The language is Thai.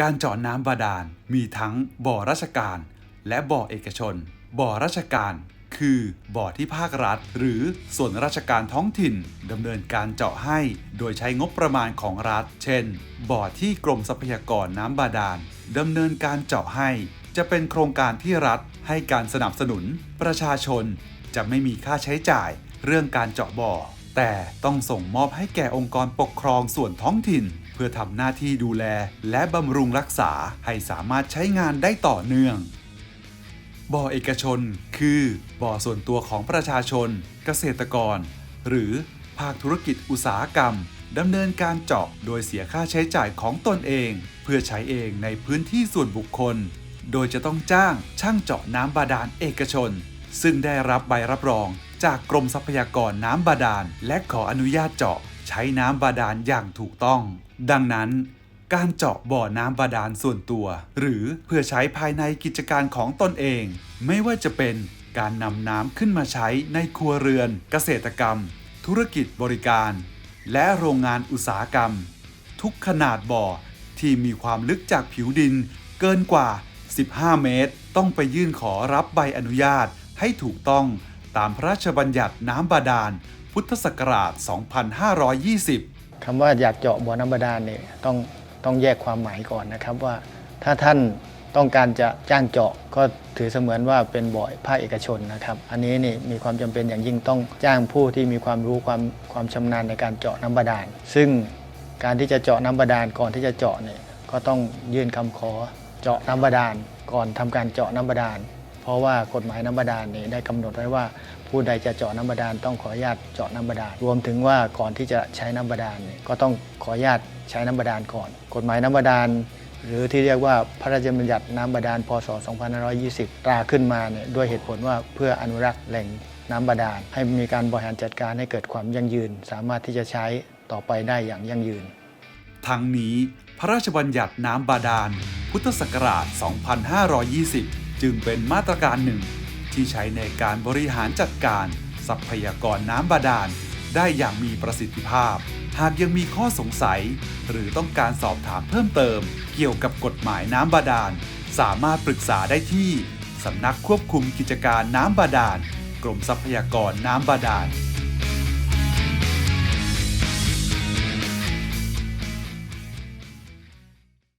การเจาะน้ำบาดาลมีทั้งบ่อราชการ และบ่อเอกชน บ่อราชการ คือบ่อที่ภาครัฐ หรือส่วนราชการท้องถิ่นดำเนินการเจาะให้ โดยใช้งบประมาณของรัฐ เช่น บ่อที่กรมทรัพยากรน้ำบาดาลดำเนินการเจาะให้ จะเป็นโครงการที่รัฐให้การสนับสนุน ประชาชนจะไม่มีค่าใช้จ่ายเรื่องการเจาะบ่อ แต่ต้องส่งมอบให้แก่องค์กรปกครองส่วนท้องถิ่น พื่อทำหน้าที่ดูแลและบำรุงรักษาให้สามารถใช้งานได้ต่อเนื่อง บ่อเอกชน คือ บ่อส่วนตัวของประชาชน เกษตรกร หรือภาคธุรกิจอุตสาหกรรมดำเนินการเจาะโดยเสียค่าใช้จ่ายของตนเอง เพื่อใช้เองในพื้นที่ส่วนบุคคล โดยจะต้องจ้างช่างเจาะน้ำบาดาลเอกชน ซึ่งได้รับใบรับรอง จากกรมทรัพยากรน้ำบาดาลและขออนุญาตเจาะ ใช้น้ำบาดาลอย่างถูกต้อง ดังนั้นการเจาะบ่อน้ำบาดาลส่วนตัว หรือเพื่อใช้ภายในกิจการของตนเอง ไม่ว่าจะเป็นการนำน้ำขึ้นมาใช้ในครัวเรือน เกษตรกรรม ธุรกิจบริการ และโรงงานอุตสาหกรรม ทุกขนาดบ่อที่มีความลึกจากผิวดิน เกินกว่า 15 เมตร ต้องไปยื่นขอรับใบอนุญาตให้ถูกต้องตามพระราชบัญญัติน้ำบาดาล พุทธศักราช 2520 คำว่าอยากเจาะบ่อน้ำบาดาลเนี่ยต้องต้องแยกความหมายก่อนนะครับว่า ถ้าท่านต้องการจะจ้างเจาะก็ถือเสมือนว่าเป็นบ่อภาคเอกชนนะครับ อันนี้นี่มีความจำเป็นอย่างยิ่งต้องจ้างผู้ที่มีความรู้ความความชำนาญในการเจาะน้ำบาดาล ซึ่งการที่จะเจาะน้ำบาดาลก่อนที่จะเจาะเนี่ยก็ต้องยื่นคำขอเจาะน้ำบาดาลก่อนทำการเจาะน้ำบาดาล เพราะว่ากฎหมายน้ำบาดาลนี่ได้กำหนดไว้ว่า ผู้ใดจะเจาะน้ำบาดาลต้องขออนุญาตเจาะน้ำบาดาลรวมถึงว่าก่อนที่จะใช้น้ำบาดาลเนี่ยก็ต้องขออนุญาตใช้น้ำบาดาลก่อน กฎหมายน้ำบาดาลหรือที่เรียกว่าพระราชบัญญัติน้ำบาดาล พศ 2520 ตราขึ้นมาเนี่ยด้วยเหตุผลว่าเพื่ออนุรักษ์แหล่งน้ำบาดาล ให้มีการบริหารจัดการให้เกิดความยั่งยืน สามารถที่จะใช้ต่อไปได้อย่างยั่งยืน ทั้งนี้พระราชบัญญัติน้ำบาดาล พุทธศักราช 2520 จึงเป็นมาตรการหนึ่ง ที่ใช้ในการบริหารจัดการ ทรัพยากรน้ำบาดาล ได้อย่างมีประสิทธิภาพ หากยังมีข้อสงสัย หรือต้องการสอบถามเพิ่มเติม เกี่ยวกับกฎหมายน้ำบาดาล สามารถปรึกษาได้ที่สำนักควบคุมกิจการน้ำบาดาล กรมทรัพยากรน้ำบาดาล